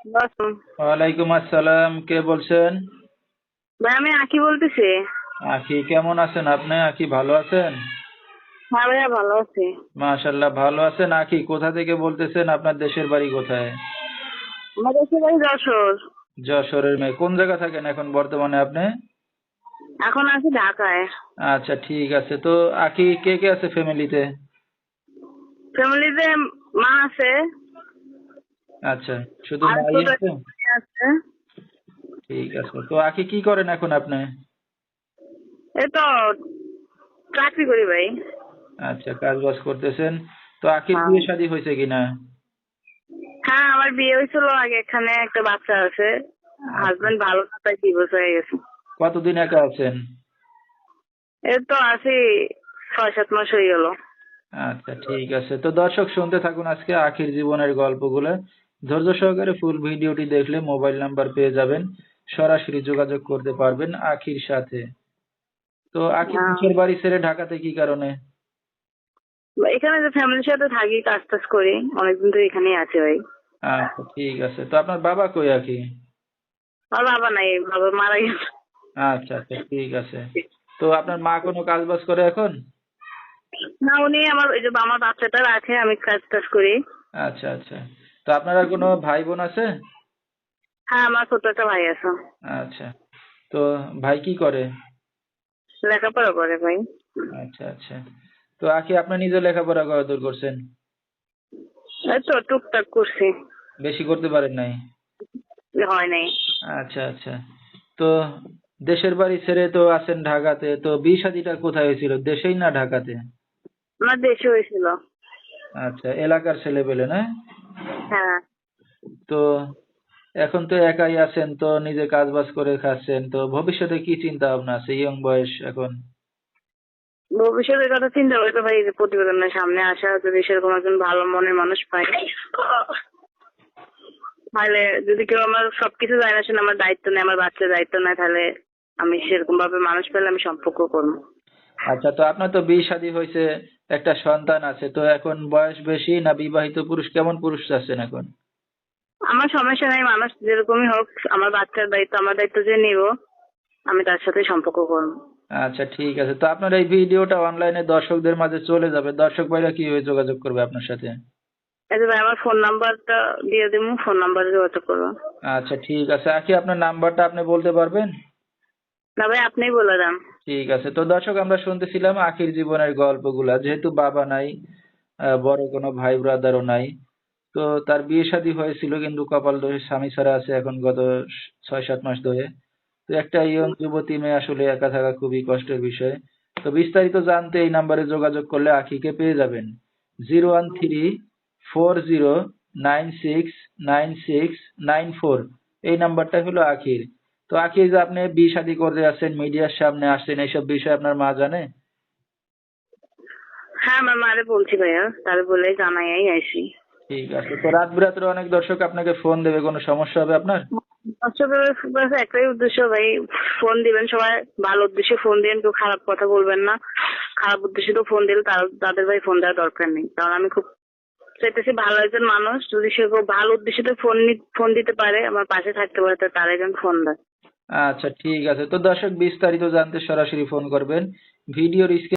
ওয়ালাইকুম আসসালাম কে বলছেন? ভাই আমি আঁকি বলতেছি। আখি কেমন আছেন আপনি? আখি ভালো আছেন? হ্যাঁ ভাইয়া ভালো আছি। মাশাল্লাহ ভালো আছেন। আখি কোথা থেকে বলতেছেন? আপনার দেশের বাড়ি কোথায়? আমার দেশের বাড়ি যশোর। যশোরের মেয়ে। কোন জায়গা থাকেন এখন বর্তমানে আপনি? এখন আছি ঢাকায়। আচ্ছা ঠিক আছে। তো আখি কে কে আছে ফ্যামিলিতে ফ্যামিলিতে মা আছে। আচ্ছা শুধু আছে? ঠিক আছে তো আখি কি করেন এখন আপনি? এই তো চাকরি করি ভাই। আচ্ছা কাজ বাজ করতেছেন। তো আখির হ্যাঁ। বিয়ে শাদী হয়েছে কিনা? হ্যাঁ আমার বিয়ে হয়েছিল আগে এখানে একটা বাচ্চা আছে। হাজবেন্ড ভালো না তাই ডিভোর্স হয়ে গেছে। কতদিন একা আছেন? এই তো আছি ছয় সাত মাস হয়ে গেল। আচ্ছা ঠিক আছে। তো দর্শক শুনতে থাকুন আজকে আখির জীবনের গল্পগুলো। ধৈর্য সহকারে ফুল ভিডিওটি দেখলে মোবাইল নাম্বার পেয়ে যাবেন। সরাসরি যোগাযোগ করতে পারবেন আখির সাথে। তো আখির হ্যাঁ। দেশের বাড়ি ছেড়ে ঢাকাতে কি কারণে? এখানে যে ফ্যামিলির সাথে থাকি কাজ টাজ করি অনেকদিন তো এখানেই আছে ভাই। আচ্ছা ঠিক আছে। তো আপনার বাবা কই আখি? আমার বাবা নাই বাবা মারা গেছে। আচ্ছা আচ্ছা ঠিক আছে। তো আপনার মা কোনো কাজ বাজ করে এখন? না উনি আমার ওই যে আমার বাচ্চাটা রাখে আমি কাজ টাজ করি। আচ্ছা আচ্ছা। তো আপনার আর কোনো ভাই বোন আছে? হ্যাঁ আমার ছোট একটা ভাই আছে। আচ্ছা। তো ভাই কি করে? লেখাপড়া করে ভাই। আচ্ছা আচ্ছা। তো আখি আপনি নিজে লেখাপড়া করা দূর করছেন? এই তো টুকটাক করছি। বেশি করতে পারেন নাই? হয় নাই। আচ্ছা আচ্ছা। তো দেশের বাড়ি ছেড়ে তো আছেন ঢাকাতে তো বিয়ে শাদিটা কোথায় হয়েছিল? দেশেই না ঢাকাতে? আমার দেশে হয়েছিল। আচ্ছা এলাকার ছেলে পেলে না? হ্যাঁ। তো এখন তো একাই আছেন তো নিজে কাজ বাজ করে খাচ্ছেন তো ভবিষ্যতে কি চিন্তা ভাবনা আছে? ইয়ং বয়স এখন? ভবিষ্যতের কথা চিন্তা করে তো ভাই প্রতিবেদনের সামনে আসা যদি সেরকম একজন ভালো মনের মানুষ পাই। তাহলে যদি কেউ আমার সবকিছু জানে শুনে আমার দায়িত্ব নেয় আমার বাচ্চার দায়িত্ব নেয় তাহলে আমি সেরকম ভাবে মানুষ পেলে আমি সম্পর্ক করব। আচ্ছা তো আপনার তো বিয়ে শাদী হয়েছে একটা সন্তান আছে তো এখন বয়স বেশি না বিবাহিত পুরুষ? কেমন পুরুষ আছেন এখন? আমার সমস্যা নেই মানুষ যেরকমই হোক আমার বাচ্চার দায়িত্ব আমার দায়িত্ব যে নিব আমি তার সাথে সম্পর্ক করব। আচ্ছা ঠিক আছে। তো আপনার এই ভিডিওটা অনলাইনে দর্শকদের মাঝে চলে যাবে। দর্শক ভাইরা কীভাবে যোগাযোগ করবে আপনার সাথে? এই ভাই আমার ফোন নাম্বারটা দিয়ে দেবো ফোন নাম্বারে যোগাযোগ করব। আচ্ছা ঠিক আছে। আখি আপনার নাম্বারটা আপনি বলতে পারবেন? না ভাই আপনিই বলে দেন। ঠিক আছে। তো দর্শক, আমরা শুনতেছিলাম আখির জীবনের গল্পগুলা। যেহেতু বাবা নাই বড় কোনো ভাই ব্রাদারও নাই, তো তার বিয়ে শাদী হয়েছিল, কিন্তু কপাল দোষে স্বামী ছাড়া আছে এখন গত ছয় সাত মাস ধরে। তো একটা ইয়ং যুবতী মেয়ে আসলে একা থাকা খুবই কষ্টের বিষয়। তো বিস্তারিত জানতে এই নাম্বারে যোগাযোগ করলে আখিকে পেয়ে যাবেন। Zero one three four zero nine six nine six nine four. এই নাম্বারটা হলো আখির। তো আখি যে আপনি বিয়ে শাদী করতে যাচ্ছেন মিডিয়ার সামনে আসছেন এইসব বিষয় আপনার মা জানে? হ্যাঁ আমার মারে বলছি ভাইয়া তার বলে জানাই আইসি ঠিক আছে তো রাত বিরাত্রে অনেক দর্শক আপনাকে ফোন দেবে কোনো সমস্যা হবে আপনার? দর্শকের একটাই উদ্দেশ্য ভাই ফোন দিবেন সবাই ভালো উদ্দেশ্যে ফোন দিবেন কেউ খারাপ কথা বলবেন না। খারাপ উদ্দেশ্যে তো ফোন দিলে তাদের ভাই ফোন দেওয়ার দরকার নেই। কারণ আমি খুব চাইতেছি ভালো একজন মানুষ যদি সে ভালো উদ্দেশ্যে ফোন ফোন দিতে পারে আমার পাশে থাকতে পারে তার একজন ফোন দেয়। আচ্ছা ঠিক আছে। তো দর্শক বিস্তারিত জানতে সরাসরি ফোন করবেন। ভিডিওর